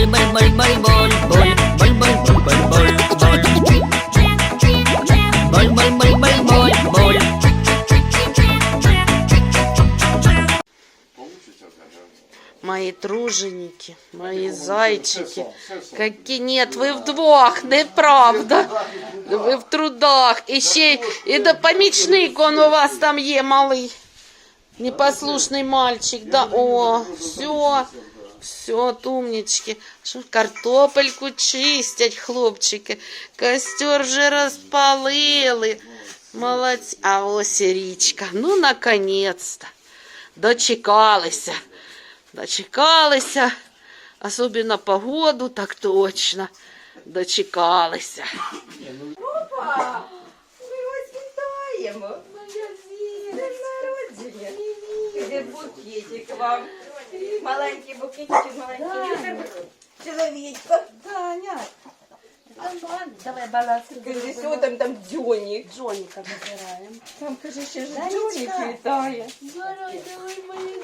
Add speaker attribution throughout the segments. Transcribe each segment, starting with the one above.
Speaker 1: Боль, боль, боль, боль, боль, боль, боль, боль, боль, боль, боль, боль. Боль, боль, боль, боль, боль, боль.
Speaker 2: Мои труженики, мои зайчики. Какие нет, вы вдвох, неправда. Ви в трудах. І ще і до помічник он у вас там є малий. Непослушний мальчик. Да, о, все. Все, от умнички. Картопельку чистять, хлопчики. Костер вже розпалили. Молодці. А ось і річка. Ну, наконец-то. Дочекалися. Дочекалися. Особенно погоду, так точно. Дочекалися.
Speaker 3: Опа! Ми вас вітаємо! Днем народження! Іде букетик вам. Маленький букетик, маленький. Чоловічко. Даня.
Speaker 4: Давай баланс.
Speaker 3: Кажи, що там там Джонік?
Speaker 4: Джоніка вибираємо.
Speaker 3: Там, каже, ще ж Джонік вітає.
Speaker 4: Давай, давай, мої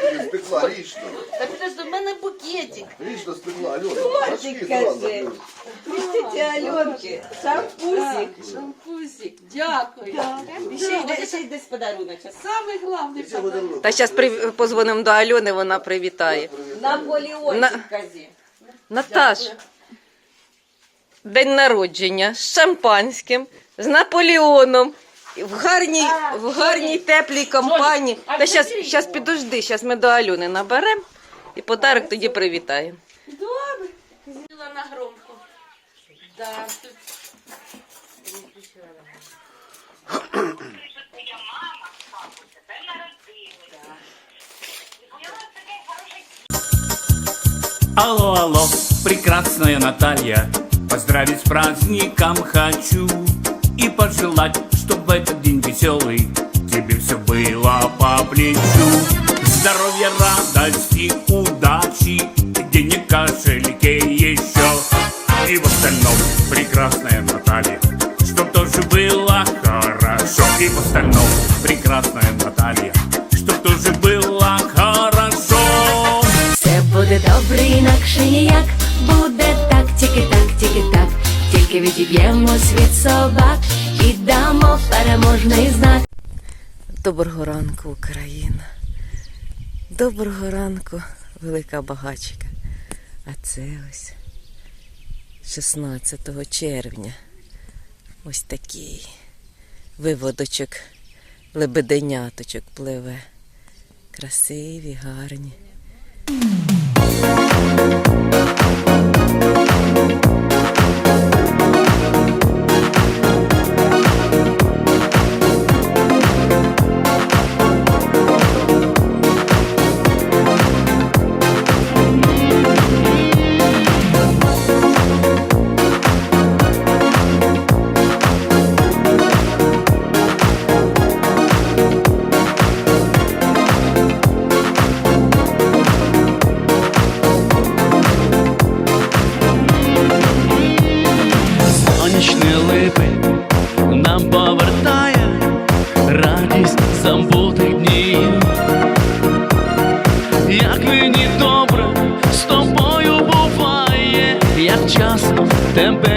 Speaker 5: тобі спекла річно.
Speaker 2: Та підожди, в мене букетик.
Speaker 5: Річно спекла, Альона. Зразу.
Speaker 3: Пустіть Альонки. Шампусик.
Speaker 2: Шампусик, дякую.
Speaker 3: І ще йде з подарунок.
Speaker 2: Самый главный
Speaker 5: подарунок.
Speaker 6: Та зараз при... позвонимо до Альони, вона привітає.
Speaker 3: Наполеончик,
Speaker 6: На-
Speaker 3: казі.
Speaker 6: Наташ, день народження з шампанським, з Наполеоном. В гарній, в гарній теплій компанії. Та зараз, зараз підожди, зараз ми до Альони наберемо і подарок тоді привітаємо.
Speaker 2: Сіла на громку. Да.
Speaker 7: Алло, алло, прекрасная Наталья, поздравить с праздником хочу и пожелать, чтобы в этот день веселый тебе все было по плечу. Здоровья, радости, удачи, денег в кошельке еще. И в остальном, прекрасная Наталья, чтоб тоже было хорошо. И в остальном, прекрасная Наталья, чтоб тоже было хорошо.
Speaker 8: Все буде добре, інакше ніяк. Буде так, тільки так, тільки так. Тільки відіб'ємось від собак і дамо переможний знак.
Speaker 6: Доброго ранку, Україна. Доброго ранку, велика багачка. А це ось 16 червня. Ось такий виводочок, лебеденяточок пливе. Красиві, гарні.
Speaker 7: Нам повертає радість забутих днів. Як мені добре з тобою буває, як часто тебе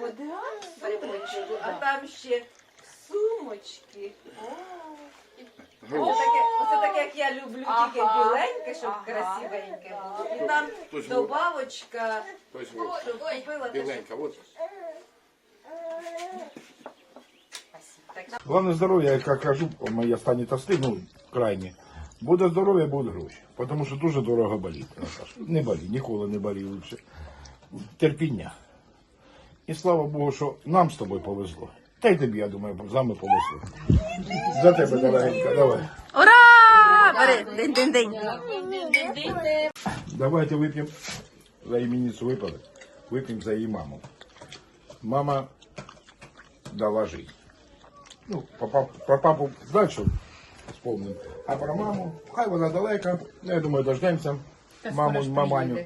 Speaker 6: даруємо сумочку, а там ще сумочки. Оце таке, оце таке, як я люблю, тільки біленьке, щоб красивеньке було. І там добавочка, щоб купила те, що
Speaker 5: вот.
Speaker 9: Главное здоров'я, як я кажу, моє стані тости, ну, крайні. Буде здоров'я, буде гроші. Тому що дуже дорого боліти, Наташа. Не болі, ніколи не болі лучше. Терпіння. І слава Богу, що нам з тобою повезло. Та й тобі, я думаю, з нами повезло. За тебе, дорогенька, давай.
Speaker 6: Ура! Бери, день-день-день.
Speaker 9: Давайте выпьем за именинницу выпады. Выпьем за її маму. Мама дала жить. Ну, про папу, про папу дальше вспомним. А про маму, хай вона далека. Ну, Я думаю, дождемося. Маму, маманю.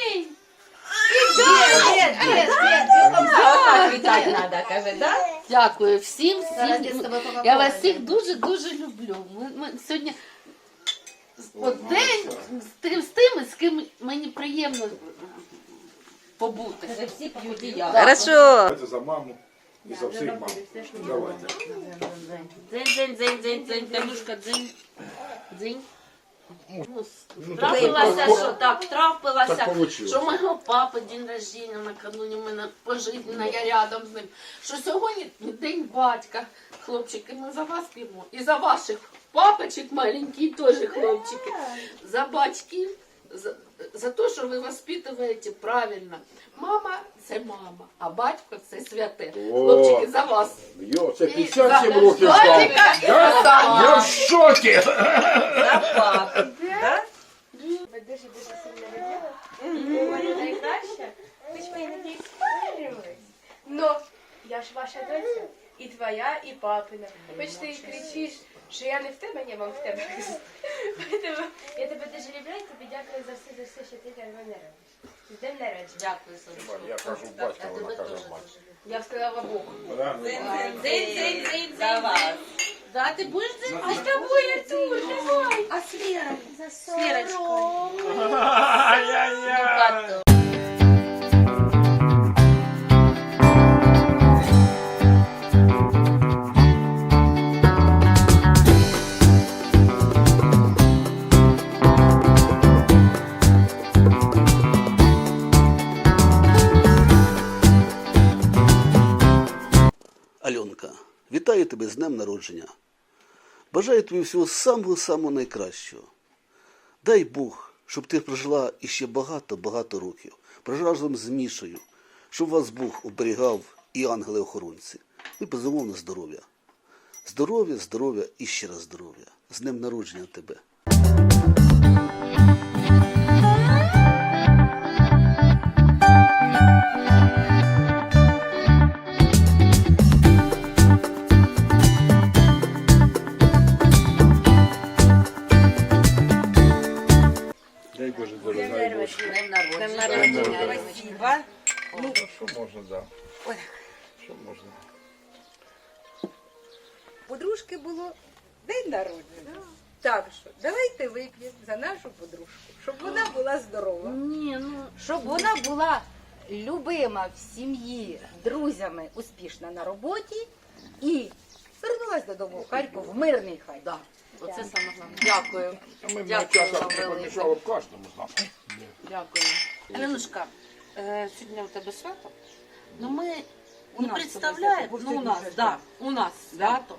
Speaker 3: Отак вітати треба, каже, да?
Speaker 2: Дякую всім, всім. Я вас всіх дуже-дуже люблю. Ми, ми сьогодні от день з тим, з тими, з ким мені приємно побути.
Speaker 3: Всі п'ють і я.
Speaker 6: Хорошо.
Speaker 9: Давайте за маму і за всіх мам. Давайте.
Speaker 2: Дзень, дзень, дзень, дзень, дзень, Танюшка, дзень, дзень.
Speaker 9: Ну,
Speaker 2: Трапилося,
Speaker 9: так,
Speaker 2: що так, трапилося,
Speaker 9: так получилось.
Speaker 2: що мого папи день рождення накануні в мене пожизненно, я рядом з ним. Що сьогодні день батька, хлопчики, ми за вас п'ємо. І за ваших папочок маленькі теж хлопчики. За батьків, за, за те, що ви воспитуєте правильно. Мама це мама, а батько це святе. Хлопчики, за вас.
Speaker 9: Йо, це 57 років
Speaker 2: за
Speaker 9: став.
Speaker 2: Владика, і
Speaker 9: Я,
Speaker 2: за
Speaker 9: я в шокі.
Speaker 4: Ми дуже дуже сильно любили. І сподобались. Ну, я ж ваша доця. І твоя, і папина. Хоч ти і кричиш, що я не в тебе, ні, мам в тебе. Поэтому я тебе дуже люблю і тобі дякую за все, за все, що ти для мене робиш. З днем народження.
Speaker 2: Дякую, сонечко.
Speaker 9: Я кажу батька,
Speaker 2: Я
Speaker 9: вона каже мать.
Speaker 4: Я сказала Богу.
Speaker 3: Дзинь, дзинь, дзинь, за вас.
Speaker 2: Да, ти будеш дзень?
Speaker 4: А з тобою я теж. Давай.
Speaker 2: А з Лерочкою.
Speaker 9: Ай-яй-яй.
Speaker 10: З днем народження. Бажаю тобі всього самого-самого найкращого. Дай Бог, щоб ти прожила іще багато-багато років. Прожила разом з Мішею, щоб вас Бог оберігав і ангели-охоронці. І безумовно здоров'я. Здоров'я, здоров'я і ще раз здоров'я. З днем народження тебе.
Speaker 9: Дай можна, да. Що можна?
Speaker 11: подружки було день народження. Так що давайте вип'ємо за нашу подружку, щоб вона була здорова,
Speaker 2: Ні, ну
Speaker 11: щоб вона була любима в сім'ї, друзями, успішна на роботі і вернулась додому в Харків в мирний хай.
Speaker 2: да. Оце саме головне. Дякую.
Speaker 9: А ми
Speaker 2: Дякую
Speaker 9: часом
Speaker 2: вам
Speaker 9: не
Speaker 2: велике.
Speaker 9: помішали б кожному з нас.
Speaker 2: Дякую. Ленушка, е, сьогодні у тебе свято. Ну ми не представляємо, ну у нас, да, у нас свято.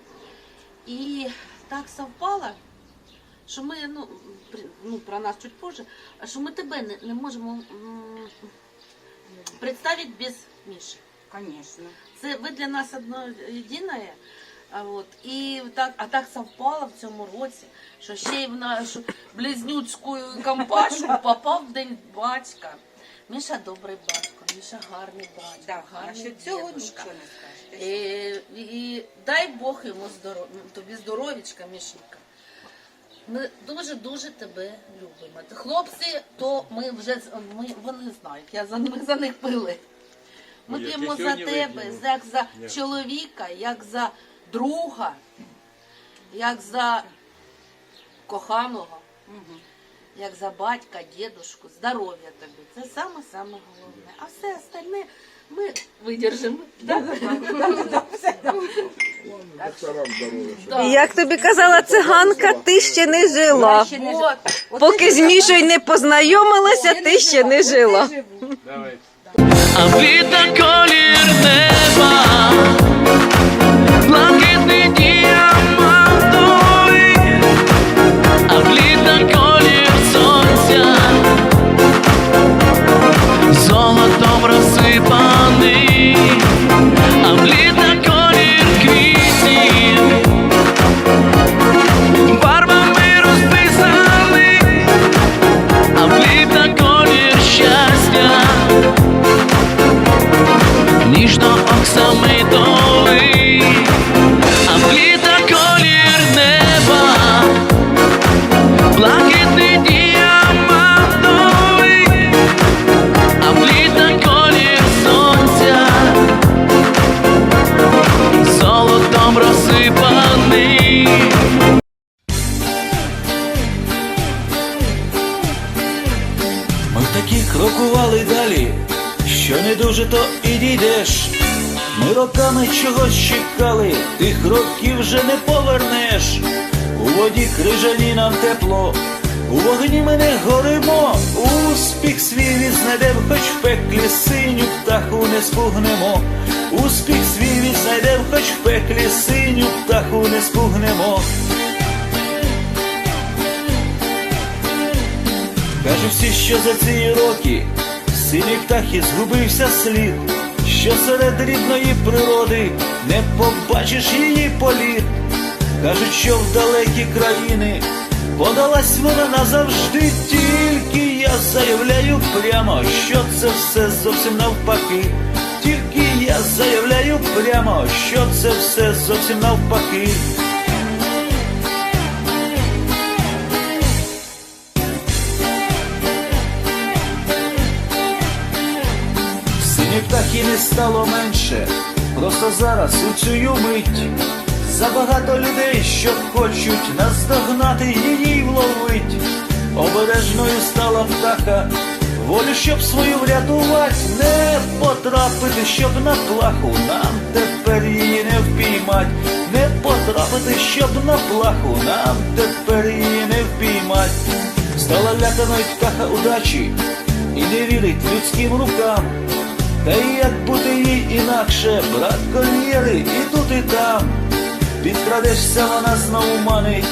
Speaker 2: І так совпало, що ми, ну, при- ну про нас чуть позже, що ми тебе не, не можемо м, представити без Міші.
Speaker 11: Звісно.
Speaker 2: Це ви для нас одно єдине. А от і так, а так совпало в цьому році, що ще й в нашу близнюцьку компашку попав день батька. Міша добрий батько, Міша гарний батько,
Speaker 3: Так, а
Speaker 2: гарний
Speaker 3: що цього
Speaker 2: дідушка.
Speaker 3: нічого не скажеш.
Speaker 2: І, і дай Бог йому здоров... тобі здоров'ячка, Мішенька. Ми дуже-дуже тебе любимо. Хлопці, то ми вже ми, вони знають, я за ми за них пили. Ми п'ємо за тебе, як за чоловіка, як за друга, як за коханого, як за батька, дідушку, здоров'я тобі. Це саме-саме головне. А все остальне ми видержимо.
Speaker 5: Докторам здоров'я. що
Speaker 6: Як тобі казала циганка, ти ще не жила.
Speaker 3: Ще не
Speaker 2: От.
Speaker 3: От
Speaker 6: Поки з Мішою не познайомилася, ти ще не жила.
Speaker 7: А віта колір неба, блакитний золотом розсипаний, а вліта
Speaker 12: тих років вже не повернеш. У воді крижані нам тепло, у вогні ми не горимо, успіх свій відзнайдем, хоч в пеклі синю птаху не спугнемо. Успіх свій відзнайдем, хоч в пеклі синю птаху не спугнемо. Каже всі, що за ці роки синій птахі згубився слід, що серед рідної природи не побачиш її політ. Кажуть, що в далекі країни подалась вона назавжди, тільки я заявляю прямо, що це все зовсім навпаки. Тільки я заявляю прямо, що це все зовсім навпаки. Птахів не стало менше, просто зараз у цю мить Забагато людей, що хочуть наздогнати її вловить. Обережною стала птаха, волю, щоб свою врятувати, не потрапити, щоб на плаху, нам тепер її не впіймать, не потрапити, щоб на плаху, нам тепер її не впіймать. Стала ляканою птаха удачі і не вірить людським рукам. Та як бути їй інакше, брат браконьєри і тут, і там. Підкрадешся, вона знову манить,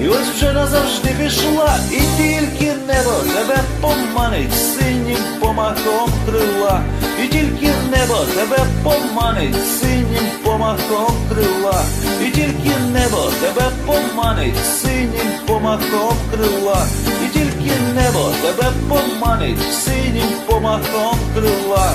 Speaker 12: і ось вже назавжди пішла, і тільки небо тебе поманить синім помахом крила, і тільки небо тебе поманить синім помахом крила, і тільки небо тебе поманить синім помахом крила, і тільки небо тебе поманить синім помахом крила.